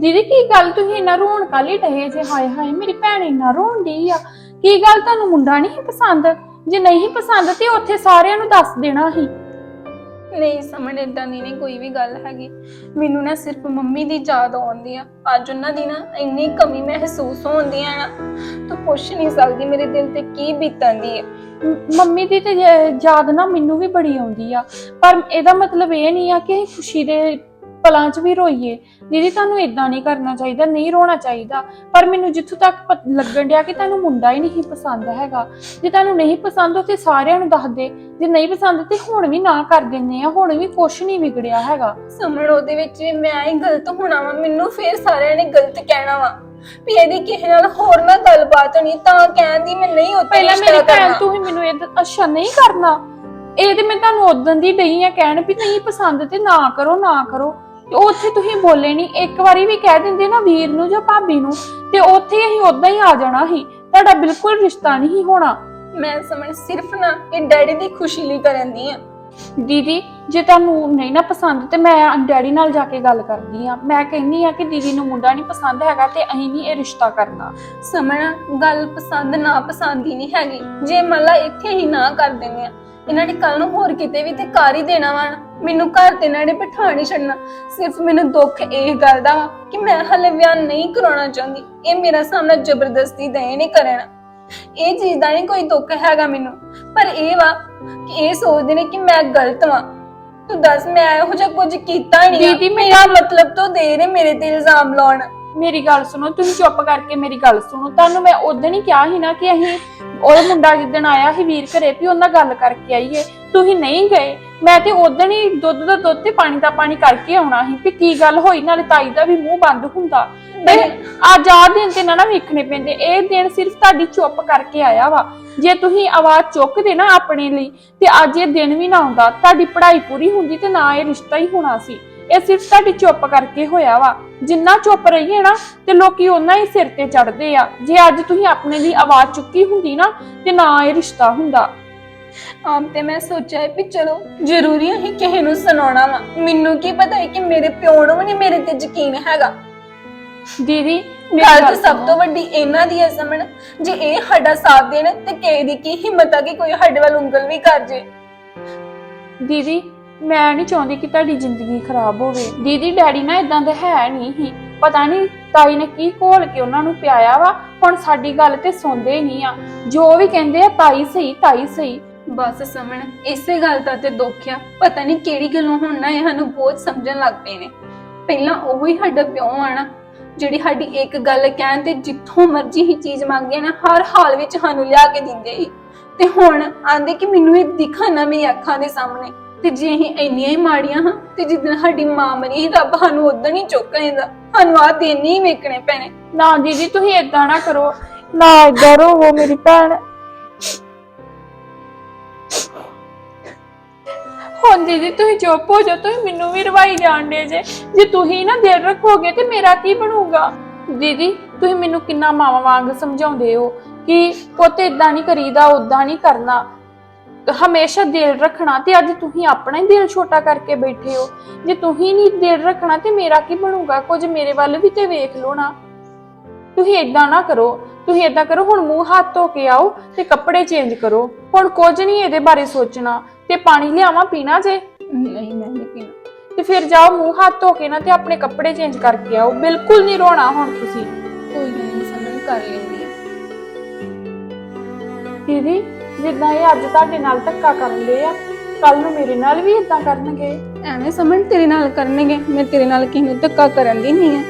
ਦੀਦੀ ਕੀ ਗੱਲ? ਤੁਸੀਂ ਇੰਨਾ ਰੋਣ ਕਾਲੀ ਡਏ ਜੇ? ਹਾਏ ਹਾਏ ਮੇਰੀ ਭੈਣ ਇੰਨਾ ਰੋਣ ਡਈ ਆ। ਕੀ ਗੱਲ? ਤੁਹਾਨੂੰ ਮੁੰਡਾ ਨਹੀਂ ਪਸੰਦ? ਜੇ ਨਹੀਂ ਪਸੰਦ ਤੇ ਉੱਥੇ ਸਾਰਿਆਂ ਨੂੰ ਦੱਸ ਦੇਣਾ ਸੀ। ਨਹੀਂ, ਸਮਝ ਇਦਾਂ ਦੀ ਨਹੀਂ, ਕੋਈ ਵੀ ਗੱਲ ਹੈਗੀ। ਮੈਨੂੰ ਨਾ ਸਿਰਫ ਮੰਮੀ ਦੀ ਯਾਦ ਆਉਂਦੀ ਆ। ਅੱਜ ਉਹਨਾਂ ਦੀ ਨਾ ਇੰਨੀ ਕਮੀ ਮਹਿਸੂਸ ਹੁੰਦੀ ਆ। ਨਾ ਤੂੰ ਪੁੱਛ ਨਹੀਂ ਸਕਦੀ ਮੇਰੇ ਦਿਲ ਤੇ ਕੀ ਬੀਤਦੀ ਹੈ ਮ- ਮੰਮੀ ਦੀ ਤੇ ਯਾਦ ਨਾ ਮੈਨੂੰ ਵੀ ਬੜੀ ਆਉਂਦੀ ਆ। ਪਰ ਇਹਦਾ ਮਤਲਬ ਇਹ ਨਹੀਂ ਆ ਕਿ ਖੁਸ਼ੀ ਦੇ ਪਲਾਂ 'ਚ ਵੀ ਰੋਈਏ। ਦੀਦੀ ਤੁਹਾਨੂੰ ਇਦਾਂ ਨਹੀਂ ਕਰਨਾ ਚਾਹੀਦਾ ਨਹੀਂ ਰੋਣਾ ਚਾਹੀਦਾ। ਪਰ ਮੈਨੂੰ ਜਿੱਥੋਂ ਤੱਕ ਪਤ- ਲੱਗਣ ਡਿਆ ਕਿ ਤੁਹਾਨੂੰ ਮੁੰਡਾ ਹੀ ਨਹੀਂ ਪਸੰਦ ਹੈਗਾ। ਜੇ ਤੁਹਾਨੂੰ ਨਹੀਂ ਪਸੰਦ ਉਹ ਤੇ ਸਾਰਿਆਂ ਨੂੰ ਦੱਸ ਦੇ। ਜੇ ਨਹੀਂ ਪਸੰਦ ਤੇ ਹੁਣ ਵੀ ਨਾ ਕਰ ਦਿੰਦੇ ਆ। ਹੁਣ ਵੀ ਕੁਝ ਨਹੀਂ ਵਿਗੜਿਆ ਹੈਗਾ। ਸਮਝ ਉਹਦੇ ਵਿੱਚ ਵੀ ਮੈਂ ਹੀ ਗਲਤ ਹੋਣਾ ਵਾ। ਮੈਨੂੰ ਫੇਰ ਸਾਰਿਆਂ ਨੇ ਗਲਤ ਕਹਿਣਾ ਵਾ ਵੀ ਇਹਦੀ ਕਿਸੇ ਨਾਲ ਹੋਰ ਨਾ ਗੱਲਬਾਤ ਨਹੀਂ ਤਾਂ ਕਹਿੰਦੀ ਮੈਂ ਨਹੀਂ ਉੱਤੇ ਪਹਿਲਾਂ ਰਿਸ਼ਤਾ ਮੇਰੀ ਭੈਣ ਕਰਨਾ। ਤੂੰ ਹੀ ਮੈਨੂੰ ਇਹ ਦ- ਅੱਛਾ ਨਹੀਂ ਕਰਨਾ। ਇਹ ਤੇ ਮੈਂ ਤੁਹਾਨੂੰ ਉਦੋਂ ਦੀ ਡਈ ਆ ਕਹਿਣ ਵੀ ਨਹੀਂ ਪਸੰਦ ਤੇ ਨਾ ਕਰੋ ਨਾ ਕਰੋ। ਤੇ ਉੱਥੇ ਤੁਸੀਂ ਬੋਲੇ ਨਹੀਂ ਇੱਕ ਵਾਰੀ ਵੀ ਕਹਿ ਦਿੰਦੇ ਨਾ ਵੀਰ ਨੂੰ ਜਾਂ ਭਾਬੀ ਨੂੰ, ਤੇ ਉੱਥੇ ਅਸੀਂ ਉਦਾਂ ਹੀ ਆ ਜਾਣਾ ਸੀ। ਤੁਹਾਡਾ ਬਿਲਕੁਲ ਰਿਸ਼ਤਾ ਨਹੀਂ ਹੋਣਾ। ਮੈਂ ਸਮਝ ਸਿਰਫ ਨਾ ਇਹ ਡੈਡੀ ਦੀ ਖੁਸ਼ੀ ਲਈ ਕਰਨ ਦੀ ਆ। ਦੀਦੀ, ਜੇ ਤੁਹਾਨੂੰ ਨਹੀਂ ਨਾ ਪਸੰਦ ਤੇ ਮੈਂ ਡੈਡੀ ਨਾਲ ਜਾ ਕੇ ਗੱਲ ਕਰਦੀ ਆ ਮੈਂ ਕਹਿੰਨੀ ਆ ਕਿ ਦੀਦੀ ਨੂੰ ਮੁੰਡਾ ਨਹੀਂ ਪਸੰਦ ਹੈਗਾ ਤੇ ਅਸੀਂ ਨਹੀਂ ਇਹ ਰਿਸ਼ਤਾ ਕਰਨਾ। ਸਮਝਣਾ ਗੱਲ ਪਸੰਦ, ਨਾ ਪਸੰਦ ਹੀ ਨਹੀਂ ਹੈਗੀ। ਜੇ ਮੰਨ ਇੱਥੇ ਹੀ ਨਾ ਕਰ ਦਿੰਦੇ ਆ, ਇਹਨਾਂ ਨੇ ਕੱਲ ਨੂੰ ਹੋਰ ਕਿਤੇ ਵੀ ਤੇ ਕਰ ਹੀ ਦੇਣਾ ਵਾ ਮੈਨੂੰ ਘਰ ਤੇ ਇਹਨਾਂ ਨੇ ਬਿਠਾ ਨਹੀਂ ਛੱਡਣਾ। ਸਿਰਫ ਮੈਨੂੰ ਦੁੱਖ ਇਹ ਗੱਲ ਦਾ ਵਾ ਕਿ ਮੈਂ ਹਲੇ ਵਿਆਹ ਨਹੀਂ ਕਰਾਉਣਾ ਚਾਹੁੰਦੀ। ਇਹ ਮੇਰਾ ਸਾਹਮਣਾ ਜ਼ਬਰਦਸਤੀ ਦੇ ਨਹੀਂ ਕਰਨਾ। ਇਹ ਚੀਜ਼ ਦਾ ਨਹੀਂ ਕੋਈ ਦੁੱਖ ਹੈਗਾ ਮੈਨੂੰ। ਪਰ ਇਹ ਵਾ ਕਿ ਇਹ ਸੋਚਦੇ ਨੇ ਕਿ ਮੈਂ ਗਲਤ ਵਾਂ। ਤੂੰ ਦੱਸ ਮੈਂ ਇਹੋ ਜਿਹਾ ਕੁਝ ਕੀਤਾ ਨਹੀਂ ਆ। ਦੀਦੀ, ਮੈਂ- ਮੇਰਾ ਮਤਲਬ ਤੋਂ ਦੇ ਰਹੇ ਮੇਰੇ ਤੇ ਇਲਜ਼ਾਮ ਲਾਉਣ। ਮੇਰੀ ਗੱਲ ਸੁਣੋ ਤੁਸੀਂ ਚੁੱਪ ਕਰਕੇ ਮੇਰੀ ਗੱਲ ਸੁਣੋ। ਤੁਹਾਨੂੰ ਮੈਂ ਉਦੋਂ ਹੀ ਕਿਹਾ ਸੀ ਨਾ ਕਿ ਅਸੀਂ ਉਹ ਮੁੰਡਾ ਜਿੱਦਣ ਆਇਆ ਸੀ ਵੀਰ ਘਰੇ ਵੀ ਉਹਨਾਂ ਗੱਲ ਕਰਕੇ ਆਈਏ। ਤੁਸੀਂ ਨਹੀਂ ਗਏ। ਮੈਂ ਤੇ ਉਦੋਂ ਹੀ ਦੁੱਧ ਦਾ ਦੁੱਧ ਤੇ ਪਾਣੀ ਦਾ ਪਾਣੀ ਕਰਕੇ ਆਉਣਾ ਸੀ ਵੀ ਕੀ ਗੱਲ ਹੋਈ ਨਾਲੇ ਤਾਈ ਦਾ ਵੀ ਮੂੰਹ ਬੰਦ ਹੁੰਦਾ। ਤੇ ਅੱਜ ਆ ਦਿਨ ਤੇ ਨਾ ਨਾ ਵੇਖਣੇ ਪੈਂਦੇ ਇਹ ਦਿਨ ਸਿਰਫ ਤੁਹਾਡੀ ਚੁੱਪ ਕਰਕੇ ਆਇਆ ਵਾ। ਜੇ ਤੁਸੀਂ ਆਵਾਜ਼ ਚੁੱਕਦੇ ਨਾ ਆਪਣੇ ਲਈ ਤੇ ਅੱਜ ਇਹ ਦਿਨ ਵੀ ਨਾ ਆਉਂਦਾ। ਤੁਹਾਡੀ ਪੜ੍ਹਾਈ ਪੂਰੀ ਹੁੰਦੀ ਤੇ ਨਾ ਇਹ ਰਿਸ਼ਤਾ ਹੀ ਹੋਣਾ ਸੀ। ਇਹ ਸਿਰਫ ਤੁਹਾਡੀ ਚੁੱਪ ਕਰਕੇ ਹੋਇਆ ਵਾ। ਜਿੰਨਾ ਚੁੱਪ ਰਹੀਏ ਨਾ ਤੇ ਲੋਕੀ ਉਹਨਾਂ ਹੀ ਸਿਰ ਤੇ ਚੜਦੇ ਆ। ਜੇ ਅੱਜ ਤੁਸੀਂ ਆਪਣੇ ਲਈ ਆਵਾਜ਼ ਚੁੱਕੀ ਹੁੰਦੀ ਨਾ ਤੇ ਨਾ ਇਹ ਰਿਸ਼ਤਾ ਹੁੰਦਾ। ਆਮ ਤੇ ਮੈਂ ਸੋਚਿਆ ਵੀ ਚਲੋ ਜ਼ਰੂਰੀ ਹੈ ਕਿਸੇ ਨੂੰ ਸੁਣਾਉਣਾ ਵਾ। ਮੈਨੂੰ ਕੀ ਪਤਾ ਹੈ ਕਿ ਮੇਰੇ ਪਿਓ ਨੂੰ ਵੀ ਨਹੀਂ ਮੇਰੇ ਤੇ ਯਕੀਨ ਹੈਗਾ। ਦੀਦੀ ਮੇਰੀ ਗੱਲ ਤਾਂ ਸਭ। ਤੋਂ ਵੱਡੀ ਇਹਨਾਂ ਦੀ ਹੈ ਸਮਣ। ਜੇ ਇਹ ਸਾਡਾ ਸਾਥ ਦੇਣ ਤੇ ਕਿਸੇ ਦੀ ਕੀ ਹਿੰਮਤ ਆ ਕਿ ਕੋਈ ਸਾਡੇ ਵੱਲ ਉਂਗਲ ਵੀ ਕਰ ਜੇ? ਦੀਦੀ ਮੈਂ ਨਹੀਂ ਚਾਹੁੰਦੀ ਕਿ ਤੁਹਾਡੀ ਜ਼ਿੰਦਗੀ ਖਰਾਬ ਹੋਵੇ। ਦੀਦੀ ਡੈਡੀ ਨਾ ਇਦਾਂ ਦੇ ਹੈ ਨਹੀਂ ਹੀ ਪਤਾ ਨਹੀਂ ਤਾਈ ਨੇ ਕੀ ਘੋਲ ਕੇ ਉਹਨਾਂ ਨੂੰ ਪਿਆਇਆ ਵਾ। ਹੁਣ ਸਾਡੀ ਗੱਲ ਤੇ ਸੁਣਦੇ ਨਹੀਂ ਆ। ਜੋ ਵੀ ਕਹਿੰਦੇ ਆ ਤਾਈ ਸਹੀ ਤਾਈ ਸਹੀ। ਬਸ ਸਮਣ, ਇਸੇ ਗੱਲ ਦਾ ਤੇ ਦੁੱਖ ਆ। ਪਤਾ ਨਹੀਂ ਕਿਹੜੀ ਗੱਲੋਂ ਹੁਣ ਨਾ ਇਹ ਸਾਨੂੰ ਬਹੁਤ ਸਮਝਣ ਲੱਗ ਪਏ ਨੇ। ਪਹਿਲਾਂ ਉਹ ਹੀ ਸਾਡਾ ਪਿਓ ਆਣਾ, ਜਿਹੜੀ ਸਾਡੀ ਇੱਕ ਗੱਲ ਕਹਿਣ ਤੇ ਜਿੱਥੋਂ ਮਰਜ਼ੀ ਹੀ ਚੀਜ਼ ਮੰਗਦੇ ਨਾ, ਹਰ ਹਾਲ ਵਿੱਚ ਸਾਨੂੰ ਲਿਆ ਕੇ ਦਿੰਦੇ ਸੀ। ਤੇ ਹੁਣ ਆਂਦੇ ਕਿ ਮੈਨੂੰ ਇਹ ਦਿਖਾ ਨਾ ਮੇਰੀ ਅੱਖਾਂ ਦੇ ਸਾਹਮਣੇ। ਤੇ ਜੇ ਅਸੀਂ ਇੰਨੀਆਂ ਹੀ ਮਾੜੀਆਂ ਹਾਂ, ਤੇ ਜਿੱਦਣ ਸਾਡੀ ਮਾਂ ਮਰੀ ਰੱਬ ਸਾਨੂੰ ਉਦੋਂ ਹੀ ਚੁੱਕ ਲੈਂਦਾ। ਸਾਨੂੰ ਆ ਦਿਨ ਹੀ ਵੇਖਣੇ ਪੈਣੇ। ਨਾ ਦੀਦੀ, ਤੁਸੀਂ ਇਦਾਂ ਨਾ ਕਰੋ। ਨਾ ਇਦਾਂ ਰੋਵੋ ਮੇਰੀ ਭੈਣ। ਹੁਣ ਦੀਦੀ ਤੁਸੀਂ ਚੁੱਪ ਹੋ ਜਾਓ, ਤੁਸੀਂ ਮੈਨੂੰ ਵੀ ਰਵਾਈ ਜਾਣਦੇ ਜੇ। ਜੇ ਤੁਸੀਂ ਨਾ ਦਿਲ ਰੱਖੋਗੇ ਤੇ ਮੇਰਾ ਕੀ ਬਣੂਗਾ? ਦੀਦੀ, ਤੁਸੀਂ ਮੈਨੂੰ ਕਿੰਨਾ ਮਾਵਾ ਵਾਂਗ ਸਮਝਾਉਂਦੇ ਹੋ ਕਿ ਪੁੱਤ ਇਦਾਂ ਨਹੀਂ ਕਰੀਦਾ ਉਦਾਂ ਨਹੀਂ ਕਰਨਾ। ਹਮੇਸ਼ਾ ਦਿਲ ਰੱਖਣਾ ਤੇ ਅੱਜ ਤੁਸੀਂ ਆਪਣਾ ਹੀ ਦਿਲ ਛੋਟਾ ਕਰਕੇ ਬੈਠੇ ਹੋ। ਜੇ ਤੁਸੀਂ ਨਹੀਂ ਦਿਲ ਰੱਖਣਾ ਤੇ ਮੇਰਾ ਕੀ ਬਣੂਗਾ? ਕੁਝ ਮੇਰੇ ਵੱਲ ਵੀ ਤੇ ਵੇਖ ਲਓ ਨਾ। ਤੁਸੀਂ ਇਦਾਂ ਨਾ ਕਰੋ, ਤੁਸੀਂ ਇਦਾਂ ਕਰੋ, ਹੁਣ ਮੂੰਹ ਹੱਥ ਧੋ ਕੇ ਆਓ ਤੇ ਕੱਪੜੇ ਚੇਂਜ ਕਰੋ। ਹੁਣ ਕੁਝ ਨਹੀਂ ਇਹਦੇ ਬਾਰੇ ਸੋਚਣਾ। ਤੇ ਪਾਣੀ ਲਿਆਵਾਂ ਪੀਣਾ ਜੇ? ਨਹੀਂ ਮੈਂ ਨਹੀਂ ਪੀਣਾ। ਤੇ ਫਿਰ ਜਾਓ ਮੂੰਹ ਹੱਥ ਧੋ ਕੇ ਨਾ ਤੇ ਆਪਣੇ ਕੱਪੜੇ ਚੇਂਜ ਕਰਕੇ ਆਓ। ਬਿਲਕੁਲ ਨਹੀਂ ਰੋਣਾ ਹੁਣ ਤੁਸੀਂ। ਕੋਈ ਗੱਲ ਨਹੀਂ ਸਮਝ ਕਰ ਲੈਂਦੀ ਦੀਦੀ ਜਿੱਦਾਂ ਇਹ ਅੱਜ ਤੁਹਾਡੇ ਨਾਲ ਧੱਕਾ ਕਰਨ ਦੇ ਆ ਕੱਲ ਨੂੰ ਮੇਰੇ ਨਾਲ ਵੀ ਇਦਾਂ ਕਰਨਗੇ? ਐਵੇਂ ਸਮਝ ਤੇਰੇ ਨਾਲ ਕਰਨਗੇ ਮੈਂ ਤੇਰੇ ਨਾਲ ਕਿਸੇ ਨੂੰ ਧੱਕਾ ਕਰਨ ਦੀ ਨਹੀਂ ਹੈ